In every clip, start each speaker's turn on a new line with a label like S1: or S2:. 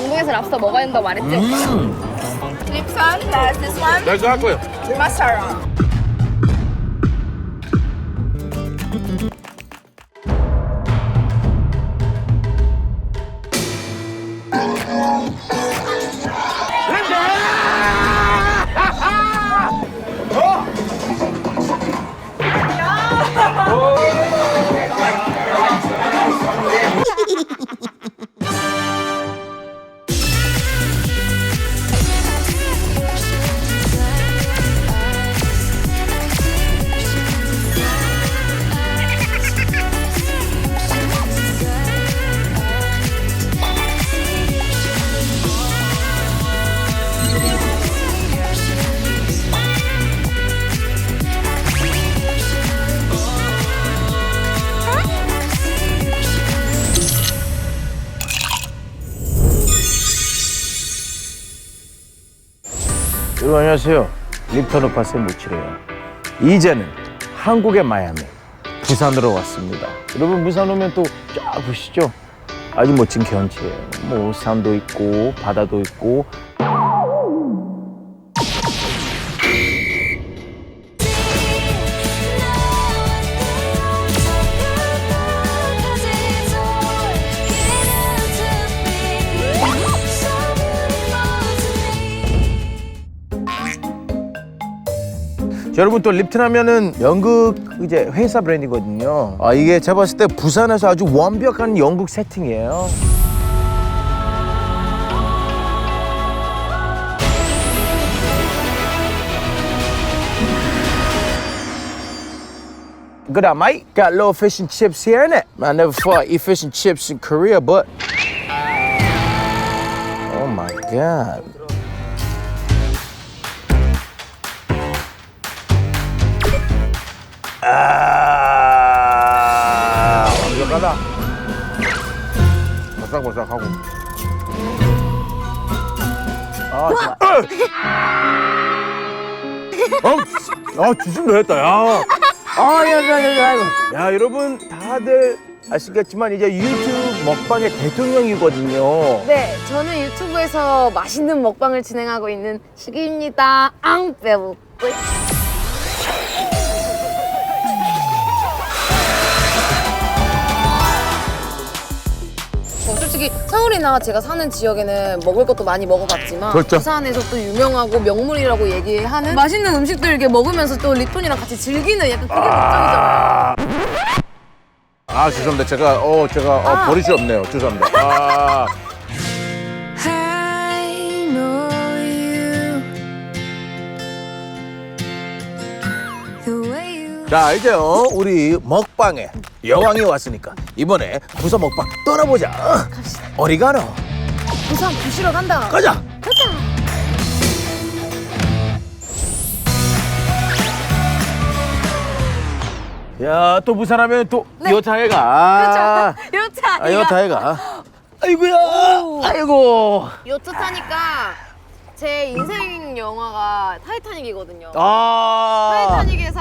S1: 앞서 먹어야 된다고 말했지?
S2: Lipson, that's this one.
S3: Exactly.
S2: Masara.
S4: 여러분 안녕하세요. 립턴 오파스의 모치래요. 이제는 한국의 마야미 부산으로 왔습니다. 여러분 부산 오면 또 쫙 보시죠. 아주 멋진 경치예요. 뭐 산도 있고 바다도 있고 자, 여러분 또 립튼 하면은 연극 이제 회사 브랜드거든요. 아 이게 제가 봤을 때 부산에서 아주 완벽한 연극 세팅이에요. Good eye, mate. Got little fish and chips here, innit? I never thought I'd eat fish and chips in Korea, but oh my god. 아, 완벽하다. 바삭바삭하고. 아, 좋아. 어, 아, 주심 너했다, 야. 아, 야, 야, 야, 야. 야, 여러분, 다들 아시겠지만 이제 유튜브 먹방의 대통령이거든요.
S1: 네, 저는 유튜브에서 맛있는 먹방을 진행하고 있는 시기입니다. 앙 빼고. 어, 솔직히 서울이나 제가 사는 지역에는 먹을 것도 많이 먹어봤지만
S4: 그렇죠.
S1: 부산에서 또 유명하고 명물이라고 얘기하는 맛있는 음식들 이렇게 먹으면서 또 리톤이랑 같이 즐기는 약간 그게 목적이잖아요.
S4: 아, 죄송합니다. 제가, 어, 제가, 어,
S1: 아.
S4: 버릇이 없네요. 죄송합니다. 아. 자 이제 어, 우리 먹방에 여왕이 왔으니까 이번에 부산 먹방 떠나보자 갑시다 어디 가노?
S1: 부산 부시러 간다.
S4: 가자
S1: 가자.
S4: 야 또 부산 하면 또
S1: 네.
S4: 여타에 가
S1: 그렇죠. 요차.
S4: 아, 여타에 가 아이고야 아이고
S1: 요트 타니까 제 인생 영화가 타이타닉이거든요.
S4: 아
S1: 타이타닉에서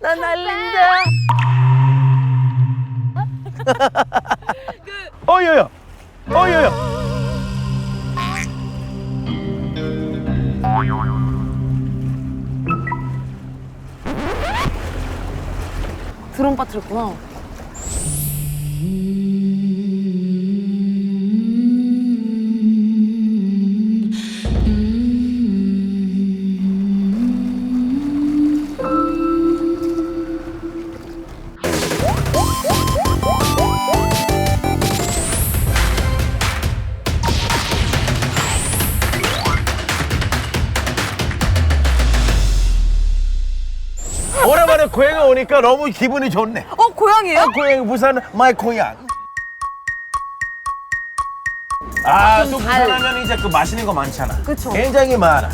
S1: 난 날린다.
S4: 어여여 어여여
S1: 드론 빠뜨렸구나.
S4: 오랜만에 고향에 오니까 너무 기분이 좋네
S1: 어 고양이에요?
S4: 아, 고향 부산 마이 고향 아 또 부산 하면 이제 그 맛있는 거 많잖아
S1: 그쵸.
S4: 굉장히 많아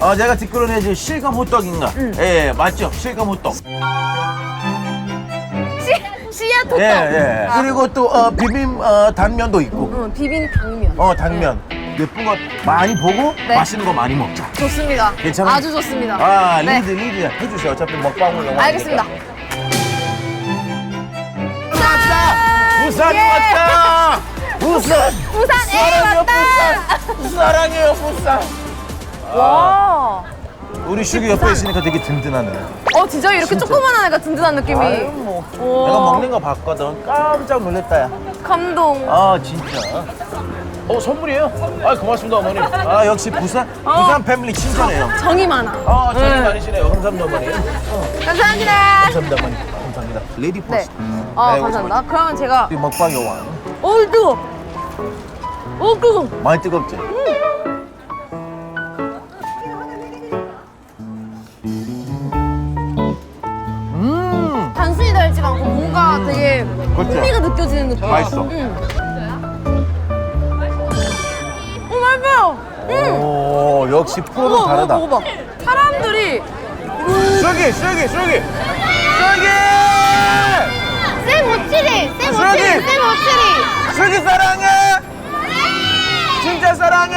S4: 어, 제가 듣기로는 이제 실감 호떡인가 예 맞죠 실감 호떡
S1: 씨앗 호떡.
S4: 예, 예. 그리고 또 어, 비빔 어, 단면도 있고.
S1: 응, 비빔 당면.
S4: 어, 당면. 예쁜 거 많이 보고
S1: 네.
S4: 맛있는 거 많이 먹자.
S1: 좋습니다.
S4: 괜찮아요?
S1: 아주 좋습니다.
S4: 아,
S1: 네.
S4: 리드, 리드 해주세요. 어차피 먹방을 영화.
S1: 알겠습니다.
S4: 왔다! 부산
S1: 예.
S4: 왔다! 부산!
S1: 부산 에
S4: 사랑해요,
S1: 왔다.
S4: 부산! 사랑해요, 부산!
S1: 와.
S4: 우리 슈기 옆에 있으니까 되게 든든하네.
S1: 어 진짜 이렇게 조그만한 애가 든든한 느낌이.
S4: 아유, 뭐.
S1: 오.
S4: 내가 먹는 거 봤거든. 깜짝 놀랐다, 야.
S1: 감동.
S4: 아, 진짜. 어, 선물이에요? 아, 고맙습니다, 어머니. 아, 역시 부산, 부산 패밀리 친절해요.
S1: 정이 많아.
S4: 아, 저기
S1: 네.
S4: 많으시네요. 감사합니다, 어머니.
S1: 감사합니다.
S4: 감사합니다, 어머니. 감사합니다. 레디
S1: 네.
S4: 퍼스트.
S1: 아
S4: 네,
S1: 감사합니다. 그러면 제가
S4: 먹방 요원.
S1: 어 뜨거. 어 뜨거.
S4: 많이 뜨겁지? 음,
S1: 단순히 달지가 않고 뭔가 되게
S4: 그렇죠.
S1: 풍미가 느껴지는 느낌.
S4: 맛있어.
S1: 응.
S4: 오, 역시 프로는
S1: 먹어
S4: 다르다.
S1: 먹어 먹어. 사람들이! 쌤 모찌리, 쌤
S4: 수락이!
S1: 모찌리, 쌤 모찌리.
S4: 쏘기 사랑해! 진짜 사랑해!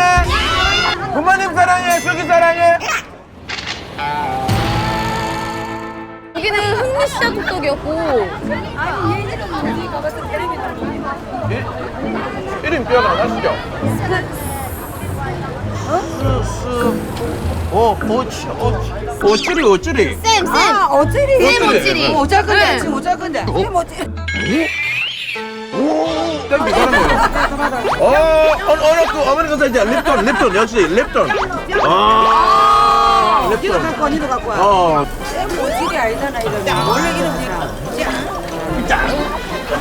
S4: 부모님 사랑해! 쏘기 사랑해!
S1: 여기는 흥미 씨앗 호떡이었고
S4: 이름 기억 안 나시죠? 오, 오치, 오치. 오쭈리, 오쭈리.
S1: 쌤, 쌤. 아, 어찌리. 쌤
S4: 어찌리.
S1: 어찌리.
S3: 모자 건데
S1: 네.
S3: 지금 모자 건데 이 모자
S4: 땡 대단한 거예요. 어, 어느, 어느 그 어머니 가서 이제 립톤, 립톤, 역시 립톤. 아,
S3: 이거
S4: 립톤.
S3: 갖고 와 니도 갖고 와
S4: 어,
S3: 모질이 아니잖아 이거 원래 이름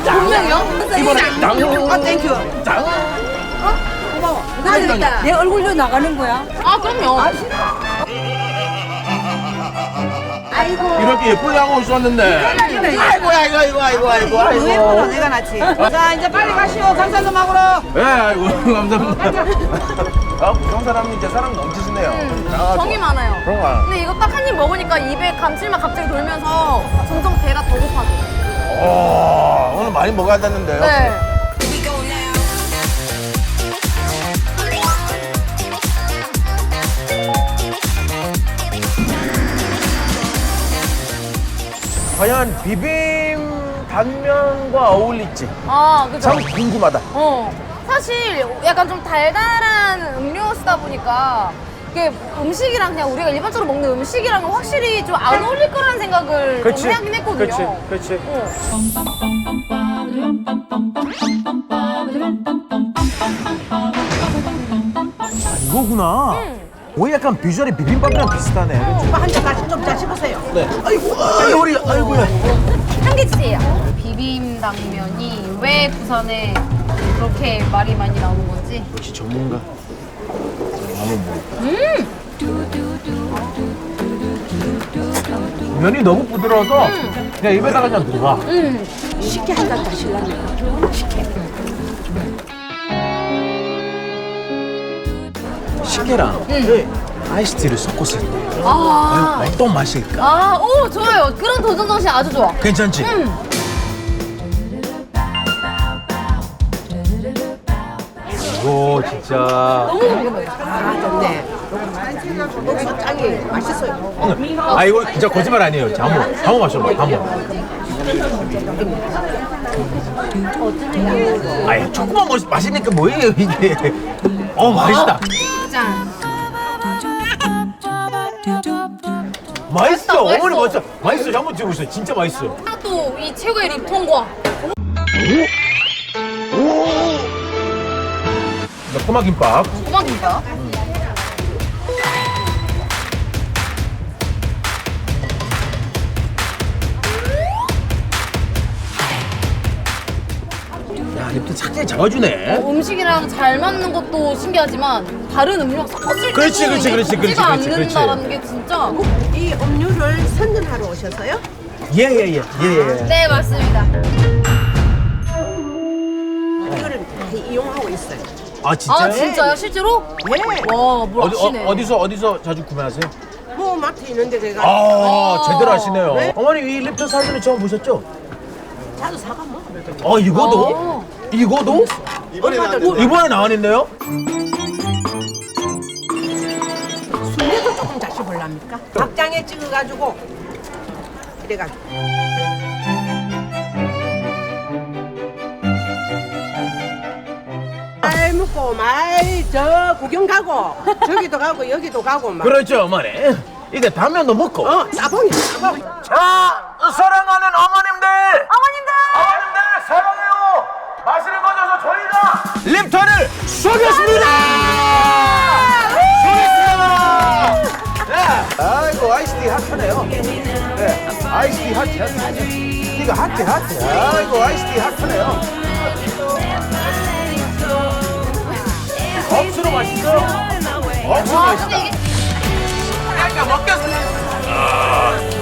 S1: 분명히요?
S4: 이번에 당,
S3: 아 땡큐
S4: 당.
S3: 나내 얼굴로 나가는 거야
S1: 아, 그럼요.
S4: 이렇게 예쁘게 하고 있었는데. 아이고, 아이고, 아이고, 아이고, 아이고, 아이고.
S3: 내가 낫지 자 이제 빨리 가시오 감사도 막으러
S4: 예, 아이고, 감사합니다. 아, 부산 사람이 이제 사람 넘치시네요. 아,
S1: 정이
S4: 좋아.
S1: 많아요.
S4: 그런가?
S1: 근데 이거 딱 한 입 먹으니까 입에 감칠맛 갑자기 돌면서 점점 배가 더 고파져.
S4: 오, 오늘 많이 먹어야 되는데요.
S1: 네.
S4: 과연 비빔 단면과 어울릴지
S1: 아, 그죠.
S4: 참 궁금하다.
S1: 어. 사실 약간 좀 달달한 음료수다 보니까 이게 음식이랑 그냥 우리가 일반적으로 먹는 음식이랑은 확실히 좀 안 어울릴 거라는 생각을 좀 하긴 했거든요.
S4: 그렇지.
S1: 어.
S4: 이거구나. 오, 약간 비주얼이 비빔밥이랑 비슷하네. 그치?
S3: 한잔 다시 좀 자시보세요
S4: 네. 아이고, 아이고, 우리, 아이고야.
S1: 한개 주세요. 비빔 당면이 왜 부산에 그렇게 말이 많이 나오는 건지.
S4: 역시 전문가. 한번 먹어. 면이 너무 부드러워서 그냥 입에다가 그냥 들어가.
S3: 쉽게 한 잔 다시려면
S4: 식혜랑 그 아이스티를 섞었을 때
S1: 아,
S4: 과연 어떤 맛일까?
S1: 아, 오, 좋아요. 그런 도전 정신 아주 좋아.
S4: 괜찮지? 이거 진짜
S1: 너무 궁금해.
S3: 아 좋네 여기서 짱이 맛있어요
S4: 아 이거 진짜 거짓말 아니에요. 자, 한번 한번 마셔봐. 한번. 아예 조금만 마시, 마시니까 뭐예요 이게? 어 맛있다.
S1: 짠.
S4: 맛있어.
S1: 맛있어.
S4: 어머니 맛있어. 맛있어. 한번 드셔보세요. 진짜 맛있어요.
S1: 또 이 최고의 립톤과
S4: 매콤한 김밥.
S1: 고막입니다.
S4: 착착 잡아주네.
S1: 음식이랑 잘 맞는 것도 신기하지만 다른 음료랑 섞었을
S4: 그렇지,
S1: 때도
S4: 그렇지,
S1: 이게
S4: 그렇지, 그렇지,
S1: 섞지가
S4: 그렇지, 그렇지.
S1: 않는다라는 게 진짜
S3: 이 음료를 선전하러 오셔서요?
S4: 예예예 예 예.
S1: 네 맞습니다.
S3: 이거를 많이 이용하고 있어요
S4: 아 진짜요?
S1: 아 진짜요 실제로?
S3: 네.
S1: 와뭘
S4: 어디
S1: 아시네.
S4: 어, 디서 어디서 자주 구매하세요?
S3: 뭐 마트 있는데 제가
S4: 아, 제대로 하시네요.
S3: 네.
S4: 어머니 이 립톤 사진을 처음 보셨죠?
S3: 자주 사가 먹어.
S4: 어 이거도? 이거도? 이번에 나왔는데요?
S3: 순대도 조금 다시 볼랍니까? 박장에 찍어가지고 이래가지고. 말 먹고 말 저 구경 가고 저기도 가고 여기도 가고 막.
S4: 그렇죠 어머니 이제 당면도 먹고
S3: 어 따봉이 따봉.
S4: 자 사랑하는 어머님 아이스티 하트+ 하트+ 하트 이거 하트 하트 아이고, 아이스티 하트네요. 억수로 맛있어. 억수로 맛있다.
S1: 약간 먹겠어